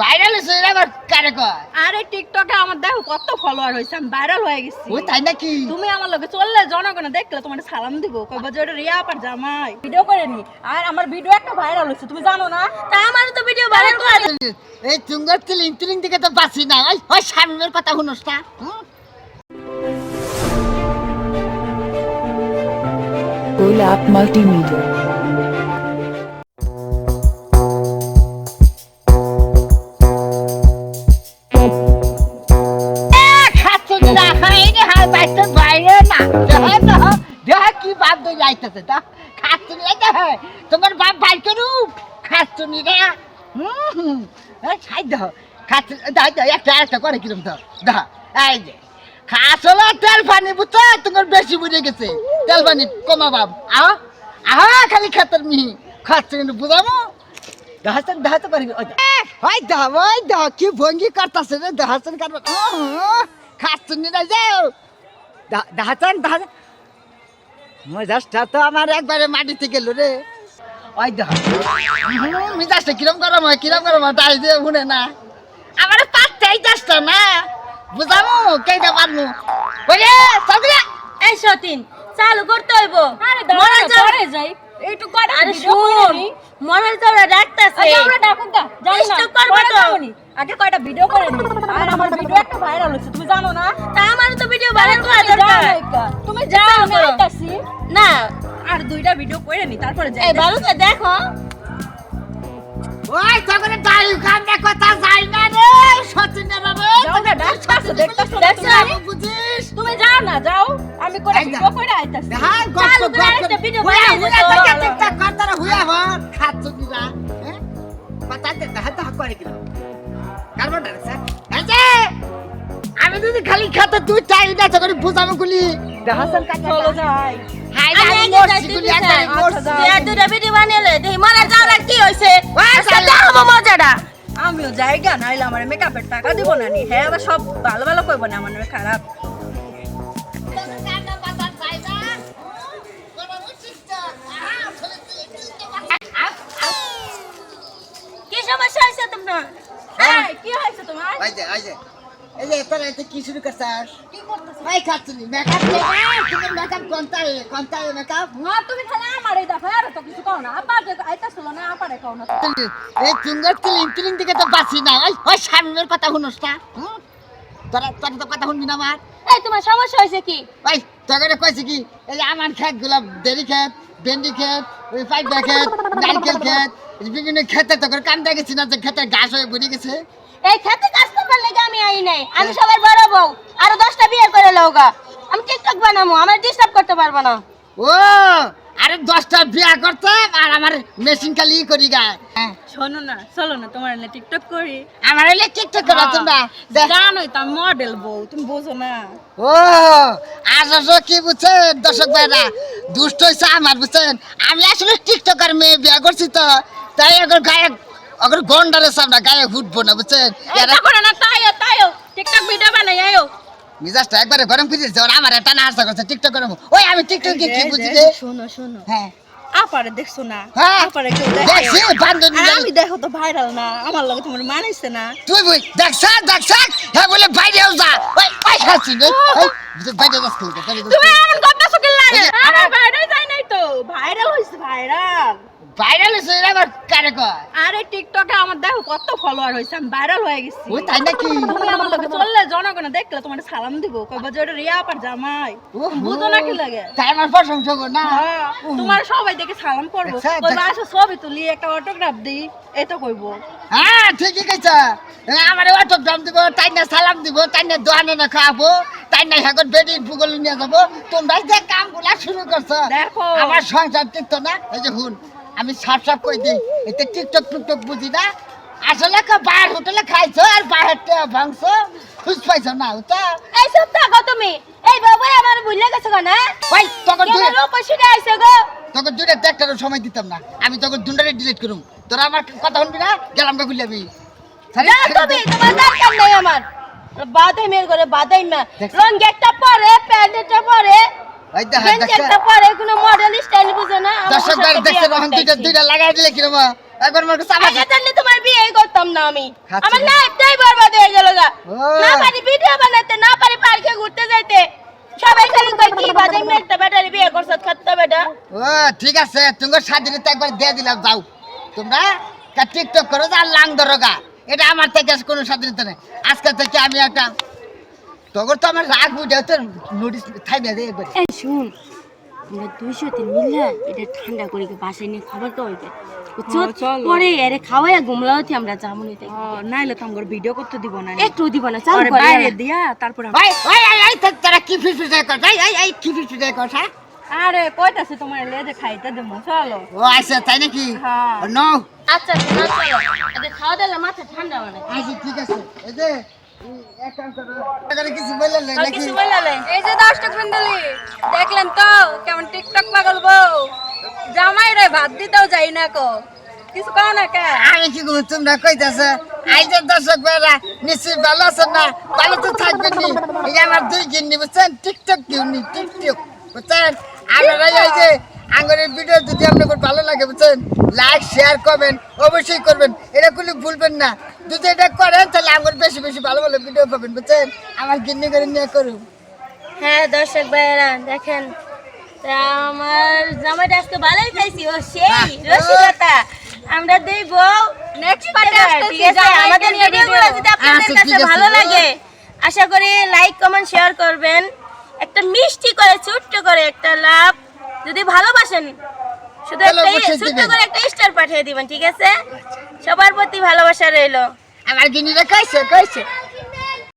Viral হয়েছে এটা আবার কারে কয়? আরে টিকটকে আমার দেখো কত ফলোয়ার হয়েছে আমি ভাইরাল হয়ে গেছি। ও তাই নাকি? তুমি আমার লগে চললে জনগণ দেখলে তোমার সালাম দিব। কইব যে ওটা রিয়া আপার জামাই। ভিডিও করে নি আর আমার ভিডিও একটা ভাইরাল হয়েছে তুমি জানো না? তা আমার তো ভিডিও ভাইরাল করে এই চুঙ্গার তিলিং তিলিং দিকে তো বাঁচি না? ওই ওই শামিমের কথা শুনোস না হুম? Cool কি বাপ দই যাইতেছে তা খাচ্ছুন তোমার বাপ বাই করুক খাচ্ছুন রে। হুম খাই দাই একটা করে কিরম তো দেহ, এই যে। খাসলা তেল পানি বুঝছ? তোমার বেশি বুঝে গেছে। তেল কমা বাপ। আহ, আহা, খালি খাতার মিহি। খাচ্ছুন বুঝামো দেহাসন দেহাতে পারি। ওই দেহ কি ভঙ্গি করতেছে রে দেহাসন তো আমার একবারে মাটিতে গেল রে। ওই দেহ মিজাজটা কিরম গরম হয় কিরম গরম হয় তাই যে শুনে না। আমার পাঁচটাই চাষটা না। বুঝামু কেইটা পারমু? ওই রে সগলা এই সতীন চালু করতে হইব। আরে দাঁড়া যাই। একটু কয়টা আরে শুন মরার চাউরা আচ্ছা আমরা ডাকুন দা যাই না। Stop করব পরে তো। আগে কয়টা ভিডিও করে নি? আর আমার ভিডিও একটা ভাইরাল হয়েছে তুমি জানো না? তা আমার তো ভিডিও ভাইরাল করা যাও দরকার। না তুমি যাও যাও আমি আইতাছি। না আর দুইটা ভিডিও করে নি তারপরে যাই। এই ভালো তো দেখো। ওই তখন দাড়ি কান্দে কথা যাই না রে সচিন রে রে যাও না, ডাকতাছো, দেখতাছো না দেখছ? তুমি? বুঝিস? তুমি যাও না যাও। আমি করে। ভিডিও করে আইতাছি। হ্যাঁ গপ করে হুয়া হুয়া কিলো কারবন যে! আমি যদি খালি খাতে তুই চাই না তখন বুঝাবো গুলি। দেহাসন কাছে চলো যাই। হাই আমি আমি মরছি গুলি দিছি। আচ্ছা, মরছি। আর দুটা ভিডিও কি হইছে। মজাটা। আমিও জায়গা নাইলে আমার মেকআপের টাকা দিব না নি। হ্যাঁ আবার সব ভালো ভালো কইব না আমার খারাপ। সমস্যা হইছে তোমার? এই, কি হয়েছে তোমার? এই যে এই যে এই যে তোরা এতে কি শুরু করছাস কি করতেছ? এই খাচ্ছি মেকআপ তুমি মেকআপ কোনটাই কোনটাই মেকআপ না তুমি খালি আমারই দেখো আর তো কিছু কও না। আবার যে আইতাছিল না আপারে কও না। এই চুঙ্গার তিলিং তিলিং দিকে তো বাঁচি না। ওই ওই শামিমের কথা শুনোস না। তোরা তোর তো কথা শুনবি না আমার। এই তোমার সমস্যা কি? তোকে কইছে কি? এই যে আমার ক্ষেতগুলা দেরি ক্ষেত ভেন্ডি খেত ওই পাইপা ক্ষেত নারকেল এই বিভিন্ন ক্ষেতে তোকে কাম দেখেছি না যে ক্ষেতে ঘাস হয়ে ভরে গেছে। এই খেতে কাজ করবার লেগে আমি আই নাই? আমি সবার বড় বউ আরও দশটা বিয়ে করে লওগা আমি টিকটক বানাবো আমার ডিস্টার্ব করতে পারব না। ও আরে দশটা বিয়া করতাম আর আমার মেশিন খালি করি গায় হ্যাঁ, শোনো না চলো না তোমার এনে টিকটক করি। আমার হলে টিকটক করা তোমরা। দেখ জানোই তো মডেল বউ তুমি বোঝো না। ও আজ আসো কি বুঝছেন দর্শক ভাইরা? দুষ্ট হয়েছে আমার বুঝছেন। আমি আসলে টিকটকার মেয়ে বিয়া করছি তো। তাই এখন গায়ে অগর গন্ডারের সামনে গায়ে ফুটবো না বুঝছেন? এরা এটা করে না তাইও তাইও টিকটক ভিডিও বানাই আইও মিজাজটা একবারে গরম করে দিচ্ছে আমার একটা নাচা করছে টিকটক করব ওই আমি টিকটক কি বুঝি শোনো শোনো। হ্যাঁ। আপারে দেখছ না? আপারে কেউ দেখছি দেখে বান্ধবী আর আমি দেখো তো ভাইরাল না আমার লগে তোমার মানাইছে না। তুই বুঝ দেখছ দেখছ বলে বাইরেও যা। ওই ওই খাচ্ছি রে বাইরে যাস খেলতে বাইরে যাস তুমি এমন করতেছো কি লাগে? এই যে, আরে আমার- ভাইরাল যাই নাই তো। ভাইরাল হইছে ভাইরাল ভাইরাল হয়েছে এরা আবার কারে কয়? আরে টিকটকে আমার দেখো কত ফলোয়ার হইছে আমি ভাইরাল হয়ে গেছি। ওই তাই নাকি? তুমি আমার লগে চললে জনগণ দেখলে তোমার সালাম দিব। কইব যে ওটা রিয়া আপার জামাই। বুঝো না কি লাগে? তাই আমার প্রশংসা কর না? হ্যাঁ, তোমার সবাই দেখে সালাম করব। কইবা আসো ছবি তুলি একটা অটোগ্রাফ দিই। এই তো কইবো। হ্যাঁ ঠিকই কইছ। আমার অটোগ্রাম দিব তাই না সালাম দিব তাই না দোয়ানে না খাওয়াবো তাই না এখন বেডি ভূগোল নিয়ে যাব। তোমরা যে কামগুলা শুরু করছ দেখো। আমার সংসার টিকতো না? এই যে হুন আমি সাপ সাপ কই দিই। এতে টিকটক টিকটক বুঝি না। আসলে কা বাইরের হোটেলে খাইছো আর বাইরের টেয়া ভাঙছো। খুঁজ পাইছো না ওটা। এই সব থাকো তুমি। এই বাবু আমার ভুলে গেছো কেন ওই তখন কেন দুই রূপসী আইছে গো? তখন দুইটা দেখটারও সময় দিতাম না। আমি তখন দুটারে ডিলিট করুম। তোরা আমার কথা শুনবি না? গেলাম কা গুলি আমি। যা তুমি তোমার দরকার নেই আমার। বাদাই মেয়ের করে বাদাই না। দেখছ? রং একটা পরে প্যান্টটা পরে। ঠিক আছে তোমার স্বাধীনতা একবার দিয়ে দিলাম যাও। তোমরা টিকটক করো আর লাং ধরো এটা আমার থেকে কোনো স্বাধীনতা নেই। আজকে থেকে আমি একটা তখন তো আমার রাগ বুঝে তো নোটিস থাই না একবার। এই শুন আমরা দুইশো তিন মিললে এটা ঠান্ডা করে বাসায় নিয়ে খাবার তো হইবে বুঝছ? হ্যাঁ। পরে এরে খাওয়াইয়া ঘুমলাওতি আমরা যাব ও নাইলে তো আমার ভিডিও করতে দিব না একটু দিব না চালু আরে করে বাইরে দিয়া তারপর ভাই ভাই এই এই তো তারা কি ফিস ফিস কর এই এই এই কি ফিস ফিস কর হ্যাঁ? আরে কইতাছে তোমার লেজে খাইতে দেবো চলো। ও আচ্ছা তাই নাকি? হ্যাঁ। নো আচ্ছা চলো। খাওয়া দিলে মাথা ঠান্ডা মানে আচ্ছা ঠিক আছে। এই যে কিছু বললেন কিছু বললে এই যে দর্শক মন্ডলী দেখলেন তো কেমন টিকটক পাগল বউ। জামাই রে ভাত দিতেও যাই না কো। কিছু কাও না কে? আমি কি করব তোমরা কইতাছে? আইজের দর্শক ভাইরা নিশ্চয়ই ভালো আছেন না? ভালো তো থাকবেন নি। এই আমার দুই গিন্নি বুঝছেন? টিকটক কিউনি টিকটক বুঝছেন? আপনারা এই যে আঙ্গরের ভিডিও যদি আপনাদের ভালো লাগে বুঝছেন লাইক শেয়ার করবেন অবশ্যই করবেন। এটা কোনো ভুলবেন না। যদি এটা করেন তাহলে আমার বেশি বেশি ভালো ভালো ভিডিও পাবেন বুঝছেন? আমার গিন্নি করে নিয়ে করুন। হ্যাঁ দর্শক ভাইয়েরা দেখেন আমার জামাইটা আজকে ভালোই খাইছি। ও সেই। রসিকতা। আমরা দুই বউ নেক্সট পার্টে আসতেছি ঠিক আছে আমাদের ভিডিওগুলো যদি আপনাদের আচ্ছা, কাছে ভালো লাগে আশা করি লাইক কমেন্ট শেয়ার করবেন। একটা মিষ্টি করে ছোট্ট করে একটা লাভ যদি ভালোবাসেন শুধু ছোট্ট করে একটা স্টার পাঠিয়ে দিবেন ঠিক আছে? সবার প্রতি ভালোবাসা রইল। আমার গিন্নিরা কইছে কইছে।